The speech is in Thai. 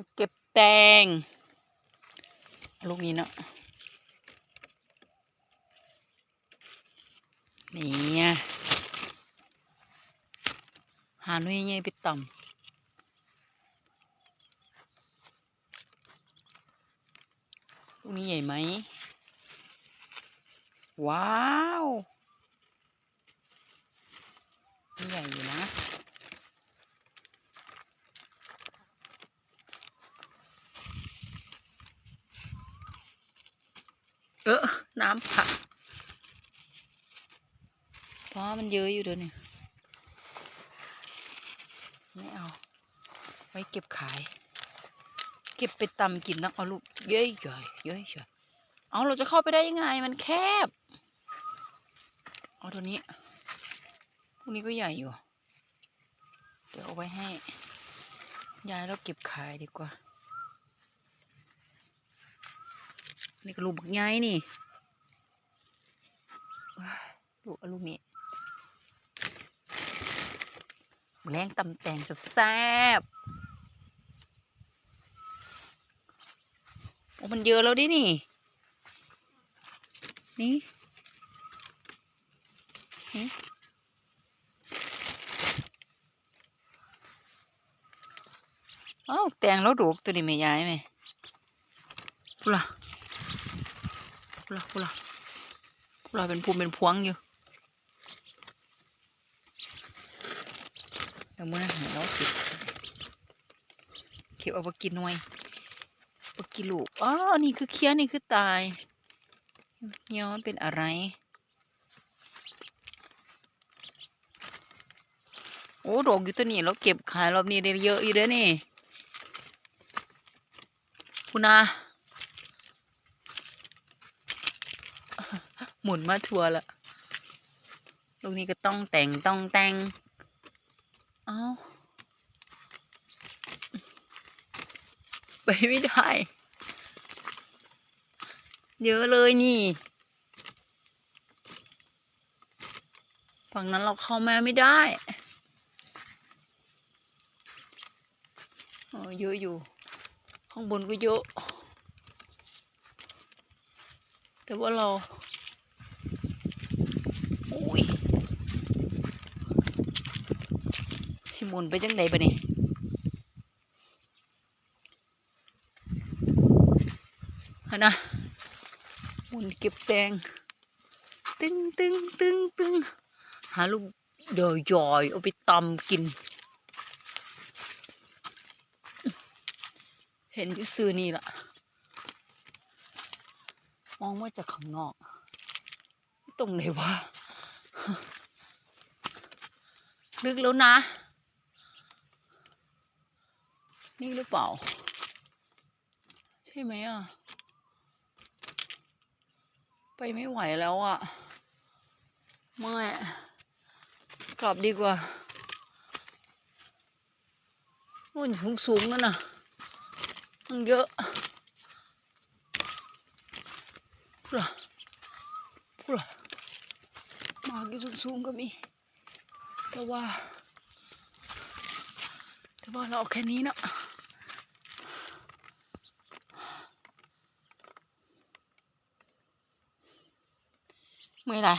มาเก็บแตง ลูกนี้เนาะนี่ไงหาหน่วยใหญ่ไปต่ำลูกนี้ใหญ่ไหม ว้าว ใหญ่อยู่นะ เออน้ำค่ะเพราะมันเยอะอยู่เดี๋ยวนี้ไม่เอา ไว้เก็บขาย เก็บไปตำกินนักเอาลูก เย้ยใหญ่เย้ยใหญ่เอาเราจะเข้าไปได้ยังไง มันแคบ เอาตัวนี้พวกนี้ก็ใหญ่อยู่ เดี๋ยวเอาไว้ให้ ยายเราเก็บขายดีกว่า นี่ก็ลูกบักใหญ่นี่ว้ายลูกเอาลูกนี้แรงตำแตงแซบโอ้มันเยอะแล้วดินี่ นี่อ้าวแตงแล้วดูกตัวนี้ไม่ย้ายไหมพูล่ะ พูละพูละพูละเป็นภูมิเป็นพวงอยู่เดี๋ยวมื่อนั้นเราเก็บเก็บเอาไปกินหน่วยไปกินลูกอ๋อนี่คือเคี้ยนี่คือตายย้อนเป็นอะไรโอ้ดอกอยู่ตัวนี้เราเก็บขายรอบนี้ได้เยอะอยู่เด้อนี่คุณอา หมุนมาทัวร์ละลูกนี้ก็ต้องแต่งต้องแต่งเอาไปไม่ได้ เยอะเลยนี่ฝั่งนั้นเราเข้ามาไม่ได้อ๋อเยอะอยู่ ข้างบนก็เยอะ แต่ว่าเรา โอ้ยสิ หมุนไปจังไดปะนี่ฮะนะหมุนเก็บแตงตึงตึงตึงตึงหาลูกดอยยอยๆเอาไปตำกิน เห็นอยู่ซื้อนี่ละมองมาจากข้างนอก ตรงไหนวะลึกแล้วนะ นี่หรือเปล่า ใช่ไหมอะ ไปไม่ไหวแล้วอะไม่อกลับดีกว่าโอ้ยสูงสูงๆนั่นน่ะมันเยอะพูดละพูดละมากอยู่สูงๆก็มี แต่ว่าแต่ว่าเราเอาแค่นี้เนาะ เมื่อยไร